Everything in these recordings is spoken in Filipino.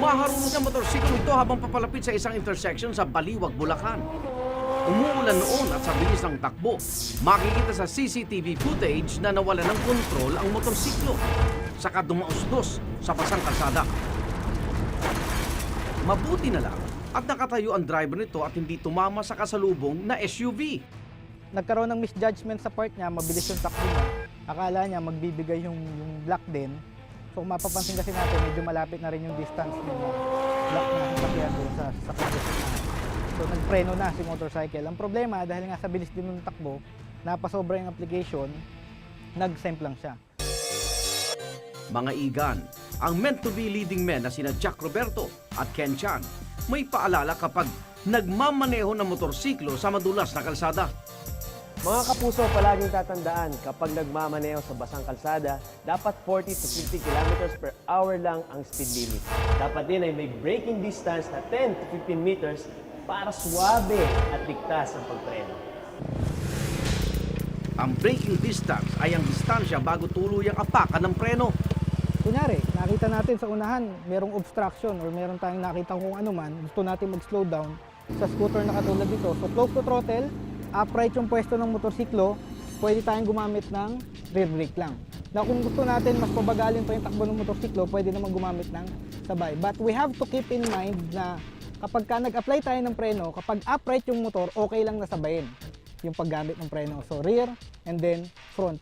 Maharurot ang motorsiklo ito habang papalapit sa isang intersection sa Baliwag, Bulacan. Umuulan noon at sa bilis ng takbo, makikita sa CCTV footage na nawala ng kontrol ang motorsiklo. Saka dumausdos sa pasang kalsada. Mabuti na lang at nakatayo ang driver nito at hindi tumama sa kasalubong na SUV. nagkaroon ng misjudgment sa part niya, mabilis yung takbo niya. Akala niya magbibigay yung, yung black din. So mapapansin kasi natin, medyo malapit na rin yung distance ng black na sasakyan doon sa sasakyan. So nagpreno na si motorcycle. Ang problema, dahil nga sa bilis din ng takbo, napasobra yung application, nag-semp lang siya. Mga igan, ang meant to be leading men na sina Jack Roberto at Ken Chan may paalala kapag nagmamaneho ng motorsiklo sa madulas na kalsada. Mga kapuso, palaging tatandaan, kapag nagmamaneho sa basang kalsada, dapat 40 to 50 kilometers per hour lang ang speed limit. Dapat din ay may braking distance na 10 to 15 meters para suwabe at ligtas ang pagpreno. Ang braking distance ay ang distansya bago tuluyang apakan ng preno. Kunyari, nakita natin sa unahan, merong obstruction or meron tayong nakita kung ano man, gusto natin mag-slow down sa scooter na katulad dito. So close to throttle, upright yung pwesto ng motorsiklo, pwede tayong gumamit ng rear brake lang. Na kung gusto natin mas pabagalin pa yung takbo ng motorsiklo, pwede naman gumamit ng sabay. But we have to keep in mind na kapag ka nag-apply tayo ng preno, kapag upright yung motor, okay lang na sabayin yung paggamit ng preno. So rear and then front.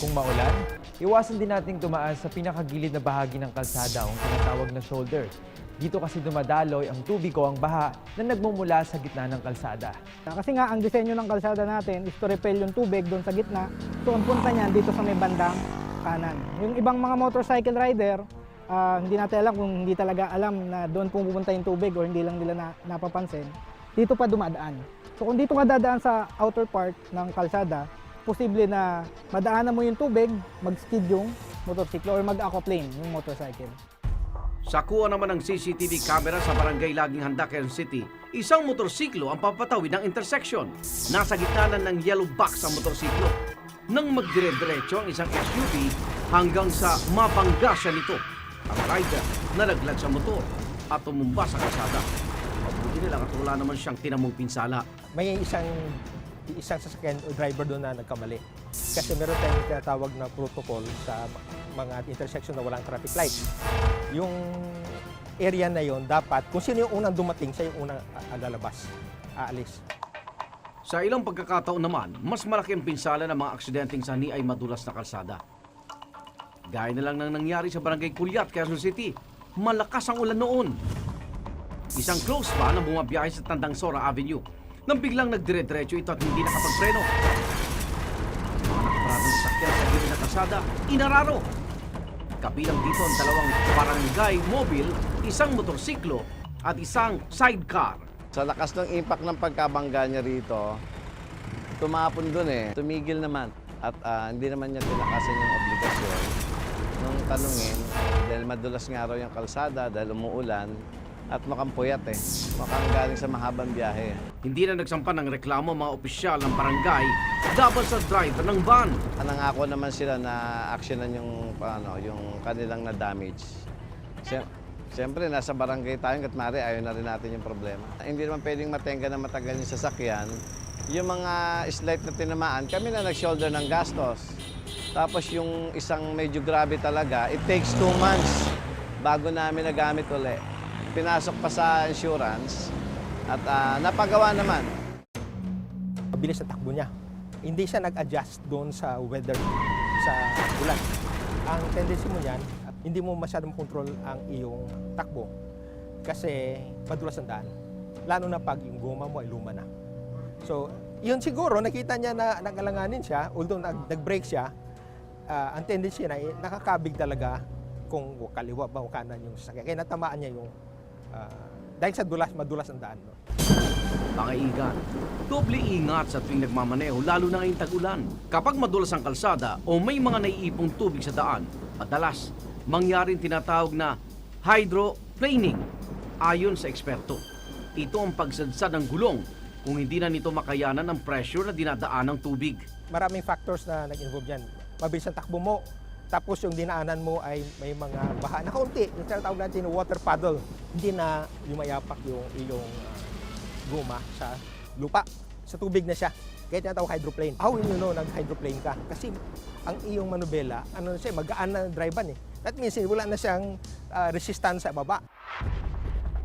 Kung maulan, iwasan din nating tumaas sa pinakagilid na bahagi ng kalsada ang tinatawag na shoulder. Dito kasi dumadaloy ang tubig o ang baha na nagmumula sa gitna ng kalsada. Kasi nga, ang disenyo ng kalsada natin is to repel yung tubig doon sa gitna. So, ang punta niyan dito sa may bandang kanan. Yung ibang mga motorcycle rider, ah, hindi natin alam kung hindi talaga alam na doon pupunta yung tubig or hindi lang nila na, napapansin. Dito pa dumadaan. So, kung dito ka dadaan sa outer part ng kalsada, posible na madaanan mo yung tubig, mag-skid yung motorsiklo or mag-aquaplane yung motorcycle. Sa kuha naman ng CCTV camera sa barangay Laging Handa, Quezon City, isang motorsiklo ang papatawid ng intersection. Nasa gitna na ng yellow box ang motorsiklo. Nang magdire-diretso ang isang SUV hanggang sa mabangga siya nito. Ang rider nalaglag sa motor at tumumba sa kalsada. Mabuti nila at wala naman siyang tinamong pinsala. may isang isang sasakyan o driver doon na nagkamali. Kasi meron tayong tinatawag na protocol sa mga intersection na walang traffic light. Yung area na yon dapat, kung sino yung unang dumating, siya yung unang lalabas, aalis. Sa ilang pagkakataon naman, mas malaki ang pinsala ng mga aksidenteng sani ay madulas na kalsada. Gaya na lang ng nangyari sa barangay Kulyat, Quezon City. Malakas ang ulan noon. Isang close van ang bumabiyahe sa Tandang Sora Avenue. Nang biglang nagdire-diretso ito at hindi nakapagpreno. Nakaparadong sakyan sa gilid na kalsada, inararo. Kabilang dito ang dalawang barangay mobile, isang motorsiklo at isang sidecar. Sa lakas ng impact ng pagkabangga niya rito, tumapon dun eh. Tumigil naman. At ah, hindi naman niya tinakasan yung obligasyon. Nung tanungin, dahil madulas nga raw yung kalsada, dahil umuulan, at makampuyat eh. Mukhang galing sa mahabang biyahe. Hindi na nagsampa ng reklamo mga opisyal ng barangay laban sa driver ng van. Nangako naman sila na actionan yung, ano, yung kanilang na-damage. Siyem- Siyempre, nasa barangay tayo, at mari, ayaw na rin natin yung problema. Hindi naman pwedeng matenga na matagal yung sasakyan. Yung mga slight na tinamaan, kami na nag-shoulder ng gastos. Tapos yung isang medyo grabe talaga, it takes two months bago namin nagamit uli. Pinasok pa sa insurance at ah, napagawa naman. Mabilis ang takbo niya. Hindi siya nag-adjust doon sa weather, sa ulan. Ang tendency mo niyan, hindi mo masyadong control ang iyong takbo kasi madulas ang daan. Lalo na pag yung goma mo ay luma na. So, yun siguro, nakita niya na nag-alanganin siya, although nag- nag-brake siya, ah, ang tendency na eh, nakakabig talaga kung kaliwa ba o kanan yung sasakyan. Kaya natamaan niya yung, ah, dahil sa dulas, madulas ang daan. No? Mga igan, doble ingat sa tuwing nagmamaneho lalo na ngayong tag-ulan. Kapag madulas ang kalsada o may mga naiipong tubig sa daan, madalas mangyaring tinatawag na hydroplaning ayon sa eksperto. Ito ang pagsadsad ng gulong kung hindi na nito makayanan ang pressure na dinadaan ng tubig. maraming factors na nag-involve dyan. Mabilis ang takbo mo, Tapos yung dinaanan mo ay may mga baha na kaunti. Yung tinatawag natin na water puddle. Hindi na lumayapak yung iyong ah, guma sa lupa. Sa tubig na siya. Kaya tinatawag hydroplane. How will you know nag-hydroplane ka? Kasi ang iyong manubela, ano na siya, magaan na drivean eh. That means eh, wala na siyang ah, resistance sa baba.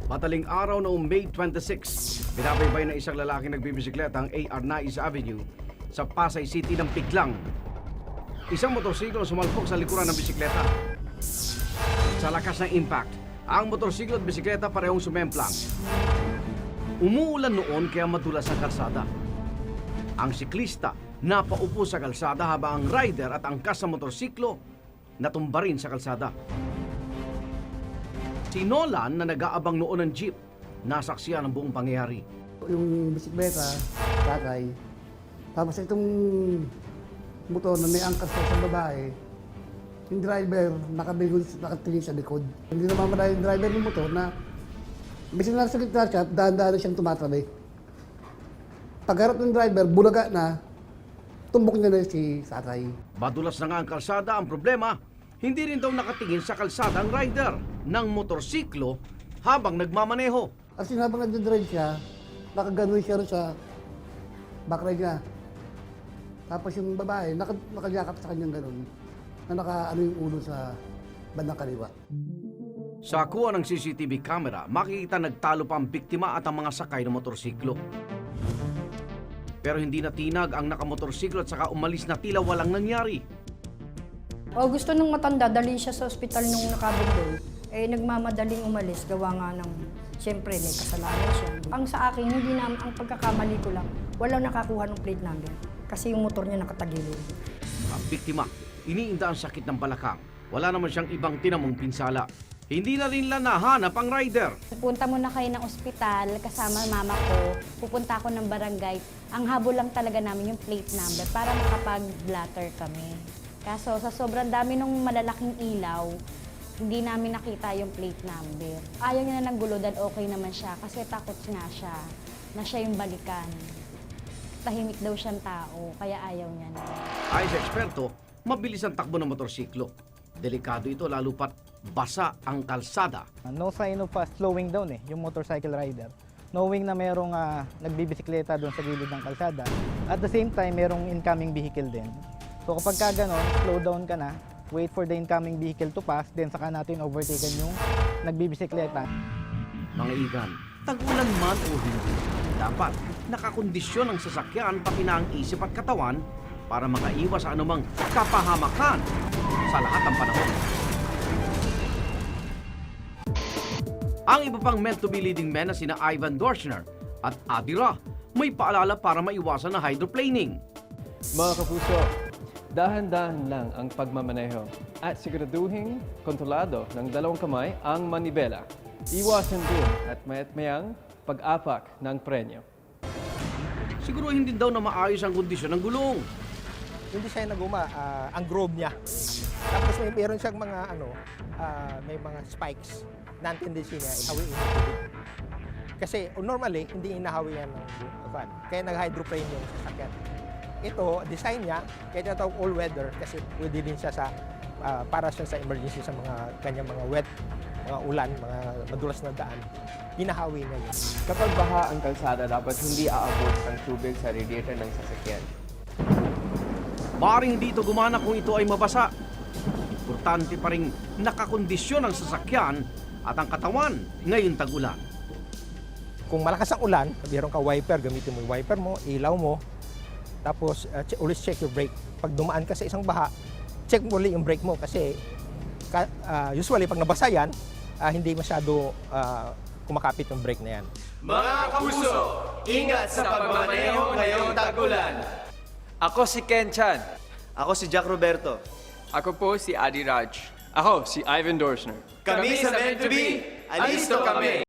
Mataling araw noong May 26, binabaybay ng isang lalaki nagbibisikleta ang AR Nais Avenue sa Pasay City ng Piglang. Isang motorsiklo sumalpok sa likuran ng bisikleta. Sa lakas ng impact, ang motorsiklo at bisikleta parehong sumemplang. Umuulan noon kaya madulas ang kalsada. Ang siklista napaupo sa kalsada habang ang rider at angkas sa motorsiklo natumba rin sa kalsada. Si Nolan na nag-aabang noon ng jeep, nasaksiyan ang buong pangyayari. yung bisikleta, tatay. Tapos itong motor na may angkas sa babae, yung driver nakabigon, nakatingin sa likod. Hindi namamala yung driver ng motor na Bisin lang sa gitna siya, dahan-dahan siyang tumatabi. Pagharap ng driver, bulaga na, tumbok niya na si Sakay. Madulas na nga ang kalsada ang problema, hindi rin daw nakatingin sa kalsada ang rider ng motorsiklo habang nagmamaneho. At sinabang nagdadrive siya, nakaganon siya rin sa backlight niya. Tapos yung babae, naka, nakayakap sa kanyang ganon, na nakaano yung ulo sa bandang kaliwa. Sa kuha ng CCTV camera, makikita nagtalo pa ang biktima at ang mga sakay ng motorsiklo. Pero hindi natinag ang nakamotorsiklo at saka umalis na tila walang nangyari. O gusto nung matanda, dali siya sa ospital nung nakabundol. Eh, nagmamadaling umalis, gawa nga ng, siyempre, may kasalanan siya. Ang sa akin, hindi na, ang pagkakamali ko lang, walang nakakuha ng plate number. Kasi yung motor niya nakatagilid. Ang biktima, iniinda ang sakit ng balakang. Wala naman siyang ibang tinamong pinsala. Hindi na rin lang nahanap ang rider. Punta muna kayo ng ospital kasama mama ko. Pupunta ako ng barangay. Ang habol lang talaga namin yung plate number para makapag-blatter kami. Kaso sa sobrang dami ng malalaking ilaw, hindi namin nakita yung plate number. Ayaw niya na ng gulo dahil okay naman siya kasi takot nga siya na siya yung balikan. Tahimik daw siyang tao, kaya ayaw niya na. Ayon sa eksperto, mabilis ang takbo ng motorsiklo. Delikado ito lalo pat basa ang kalsada. No sign of uh, slowing down eh, yung motorcycle rider. Knowing na merong ah, nagbibisikleta doon sa gilid ng kalsada. At the same time, merong incoming vehicle din. So kapag ka ganon, slow down ka na, wait for the incoming vehicle to pass, then saka natin overtaken yung nagbibisikleta. Mga igan, tag-ulan man o hindi, dapat nakakondisyon ang sasakyan pati na ang isip at katawan para makaiwas sa anumang kapahamakan sa lahat ng panahon. Ang iba pang meant to be leading men na sina Ivan Dorschner at Adira may paalala para maiwasan na hydroplaning. Mga kapuso, dahan-dahan lang ang pagmamaneho at siguraduhin kontrolado ng dalawang kamay ang manibela. Iwasan din at mayat mayang pag-apak ng premyo. Siguro hindi daw na maayos ang kondisyon ng gulong. hindi siya naguma, ah, ang groove niya. Tapos may meron siyang mga ano, ah, may mga spikes na ang tendency niya ihawiin yung. Kasi oh, normally, hindi inahawi yan ng van. Kaya nag-hydroplane yung sasakyan. Ito, design niya, kaya tinatawag all-weather kasi pwede din siya sa, ah, para siya sa emergency sa mga kanyang mga wet, mga ulan, mga madulas na daan. Hinahawi niya yun. Kapag baha ang kalsada, dapat hindi aabot ang tubig sa radiator ng sasakyan. Maring dito gumana kung ito ay mabasa. Importante pa rin nakakondisyon ang sasakyan at ang katawan ngayong tag-ulan. kung malakas ang ulan, meron ka wiper, gamitin mo yung wiper mo, ilaw mo, tapos uh, always check your brake. Pag dumaan ka sa isang baha, check mo ulit yung brake mo kasi ah, usually pag nabasa yan, ah, hindi masyado ah, kumakapit yung brake na yan. Mga kapuso, ingat sa pagmamaneho ngayong tagulan. Ako si Ken Chan. Ako si Jack Roberto. Ako po si Adi Raj. Ako si Ivan Dorsner. Kami sa Meant to Be. Alisto kami!